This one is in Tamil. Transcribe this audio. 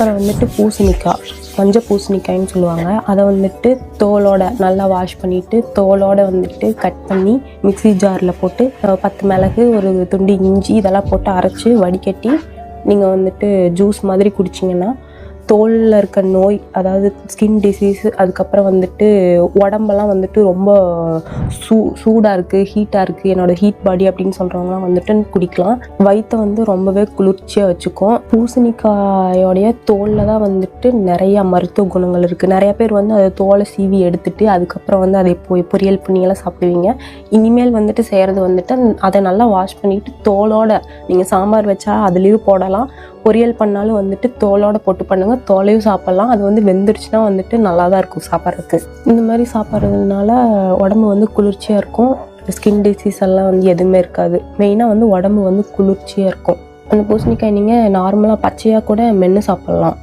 அப்புறம் வந்துட்டு பூசணிக்காய் மஞ்சள் பூசணிக்காய்ன்னு சொல்லுவாங்க. அதை வந்துட்டு தோலோட நல்லா வாஷ் பண்ணிவிட்டு தோலோட வந்துட்டு கட் பண்ணி மிக்ஸி ஜாரில் போட்டு பத்து மிளகு ஒரு துண்டு இஞ்சி இதெல்லாம் போட்டு அரைச்சி வடிகட்டி நீங்கள் வந்துட்டு ஜூஸ் மாதிரி குடிச்சிங்கன்னா தோலில் இருக்க நோய் அதாவது ஸ்கின் டிசீஸ் அதுக்கப்புறம் வந்துட்டு உடம்பெல்லாம் வந்துட்டு ரொம்ப சூ சூடாக இருக்குது ஹீட்டாக இருக்குது என்னோடய ஹீட் பாடி அப்படின்னு சொல்கிறவங்களாம் வந்துட்டு குடிக்கலாம். வயிற்றை வந்து ரொம்பவே குளிர்ச்சியாக வச்சுக்கும். பூசணிக்காயோடைய தோலில் தான் வந்துட்டு நிறையா மருத்துவ குணங்கள் இருக்குது நிறைய பேர் வந்து அதை தோலை சீவி எடுத்துட்டு அதுக்கப்புறம் வந்து அதை பொ பொரியல் பண்ணியெல்லாம் சாப்பிடுவீங்க. இனிமேல் வந்துட்டு செய்கிறது வந்துட்டு அதை நல்லா வாஷ் பண்ணிவிட்டு தோலோட நீங்கள் சாம்பார் வச்சா அதுலேயும் போடலாம். பொரியல் பண்ணாலும் வந்துட்டு தோலோட போட்டு பண்ணுங்க. தோலையும் சாப்பிட்லாம். அது வந்து வெந்துடுச்சுன்னா வந்துட்டு நல்லா தான் இருக்கும் சாப்பிட்றதுக்கு. இந்த மாதிரி சாப்பிட்றதுனால உடம்பு வந்து குளிர்ச்சியாக இருக்கும். ஸ்கின் டிசீஸ் எல்லாம் வந்து எதுவுமே இருக்காது. மெயினாக வந்து உடம்பு வந்து குளிர்ச்சியாக இருக்கும். அந்த பூசணிக்காய் நீங்கள் நார்மலாக பச்சையாக கூட மென்று சாப்பிட்லாம்.